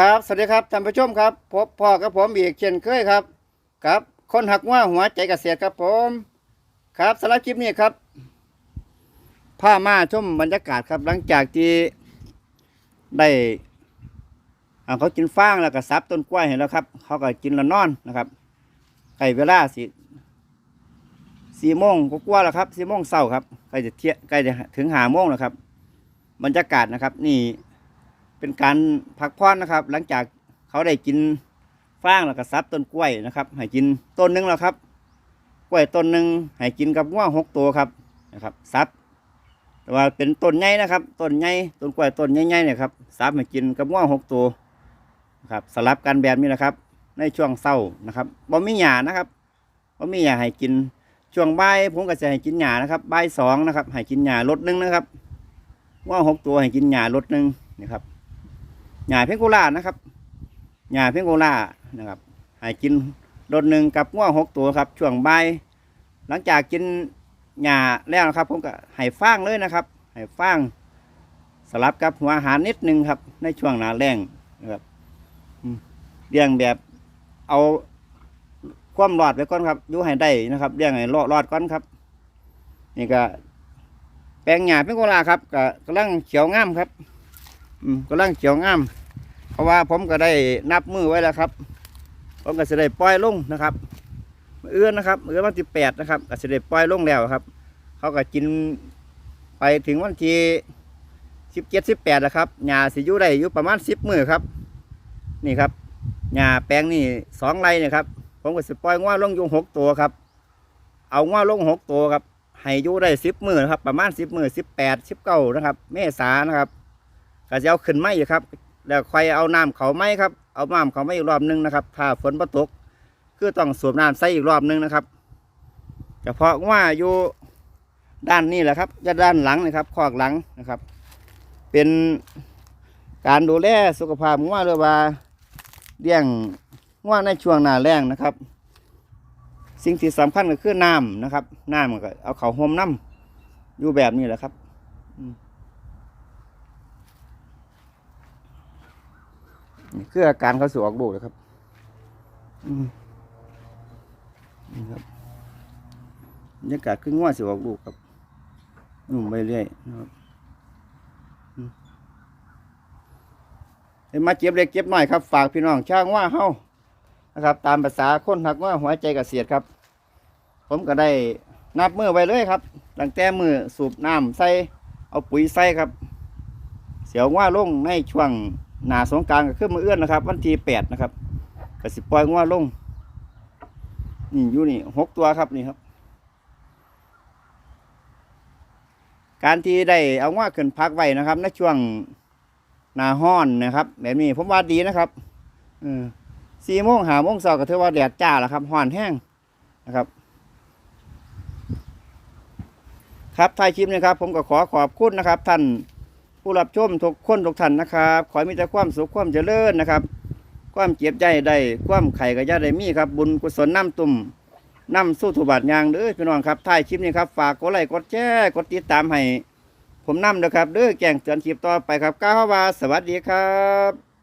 ครับสวัสดีครับท่านผู้ชมครับพบพ่อกับผมอีกเช่นเคยครับครับ คนหักว่าหัวใจเกษตรครับผม ครับสำหรับคลิปนี้ครับผ้ามาชมบรรยากาศครับ หลังจากที่ได้เขากินฟางแล้วก็ซับต้นกล้วยเห็นแล้วครับ เขาก็กินแล้วนอนนะครับใกล้เวลาสิสี่โมงก็กว่าแล้วครับสี่โมงเช้าครับใกล้จะเที่ยใกล้จะถึงหาโมงแล้วครับ บรรยากาศนะครับ นี่ เป็นการพักผ่อนนะครับ หลังจากเขาได้กินฟางแล้วก็ซับต้นกล้วยนะครับ ให้กินต้นหนึงแล้วครับ กล้วยต้นหนึ่งให้กินกับง่วหกตัวครับนะครับซับแต่ว่าเป็นต้นใหญ่นะครับต้นใหญ่ต้นกล้วยต้นใหญ่ๆเนี่ยครับซับให้กินกับง่วหกตัวนะครับสลับกันแบบนี้นะครับ ในช่วงเศร้านะครับบ่มีหญ้านะครับบ่มีหญ้าให้กินช่วงบ่ายผมก็จะให้กินหญ้านะครับบ่ายสองนะครับให้กินหญ้าลดหนึงนะครับง่วหกตัวให้กินหญ้าลดหนึงนะครับ หญ้าเพงโกลานะครับหญ้าเพงโกลานะครับให้กินรถหนึ่งกับง่วงหกตัวครับ ช่วงบ่ายหลังจากกินหญ้าแล้วนะครับ ผมก็ให้ฟางเลยนะครับให้ฟางสลับกับหัวอาหารนิดนึงครับ ในช่วงหนาแรงนะครับเลี้ยงแบบเอาความรอดไว้ก่อนครับอยู่ให้ได้นะครับเลี้ยงให้รอดรอดก่อนครับ นี่ก็แปลงหญ้าเพงโกลาครับก็กำลังเขียวงามครับ กำลังเขียวงาม เพราะว่าผมก็ได้นับมือไว้แล้วครับ ผมก็จะได้ปล่อยลงนะครับเอื้อนนะครับมื้อวันที่แปดนะครับก็จะได้ปล่อยลงแล้วครับ เขาก็กินไปถึงวันที่สิบเจ็ดสิบแปดนะครับหญ้าสิอยู่ได้อยู่ประมาณสิบมือครับ นี่ครับหญ้าแปลงนี่สองไร่นี่ยครับ ผมก็จะปล่อยง้อลงอยู่หกตัวครับ เอาง้อลงหกตัวครับให้อยู่ได้สิบมือครับ ประมาณสิบมือสิบแปดสิบเก้านะครับ เมษานะครับ ก็จะเอาขึ้นไม้อยู่ครับ แล้วค่อยเอาน้ำเขาไม้ครับ เอาน้ำเขาไม้อีกรอบหนึงนะครับ ถ้าฝนบ่ตก คือต้องสูบน้ำใส่อีกรอบหนึงนะครับเฉพาะว่าอยู่ด้านนี้แหละครับจะด้านหลังนะครับคอกหลังนะครับ เป็นการดูแลสุขภาพว่าหรือว่าเลี้ยงว่าในช่วงหน้าแล้งนะครับ สิ่งที่สำคัญก็คือน้ำนะครับน้ำก็เอาเขาห่มน้ำอยู่แบบนี้แหละครับ นี่คืออาการเขาสูออกลูกนะครับ อืมนี่ครับบรรยากาศคือง่วสิออกลูกครับนุ่มไปเรื่อยนะครับมเห็นมาเจ็บเล็กเจ็บน้อยครับ ฝากพี่น้องช่างว่าเฮานะครับ ตามภาษาคนหักว่าหัวใจกระเสียดครับ ผมก็ได้นับมือไว้เลยครับตั้งแต่มือสูบน้ำใส่เอาปุ๋ยใส่ครับ เสียวว่าลงในช่วง หนาสงการก็ขึ้นมาเอื้อนนะครับ วันที่แปดนะครับก็สิบปล่อยงัวลงนี่อยู่นี่หกตัวครับนี่ครับ การที่ได้เอางัวขึ้นพักไว้นะครับในช่วงหนาห้อนนะครับแบบนี้ผมว่าดีนะครับสี่โมงหาโมงเสาร์ก็ถือว่าแดดจ้าแล้วครับห้อนแห้งนะครับครับท้ายคลิปนี้ครับ ผมก็ขอขอบคุณนะครับ ท่าน ผู้รับชมทุกคนทุกท่านนะครับ ขอให้มีแต่ความสุขความเจริญนะครับ ความเจ็บใจได้ความไข่กระยาได้มีครับ บุญกุศลน้ำตุ่มน้ำสู้ถูบาดยางเด้อพี่น้องครับท้ายคลิปนี้ครับฝากกดไลค์กดแชร์กดติดตามให้ผมนำนะครับเด้อแจ้งเตือนคลิปต่อไปครับก้าวว่าสวัสดีครับ